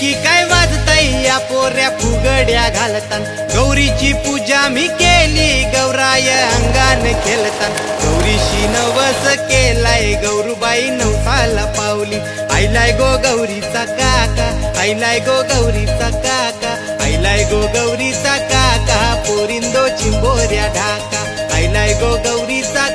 की काय वाजताय या पोऱ्या फुगड्या घालतान. गौरीची पूजा मी केली गौराय अंगान खेळतान गौरीशी नवस केलाय गौरूबाई नवसाला पावली. आईलाय गो गौरीचा काका आईलाय गो गौरीचा काका आईलाय गो गौरीचा काका पोरिंदो चिंबोऱ्या ढाका. आईलाय गो गौरीचा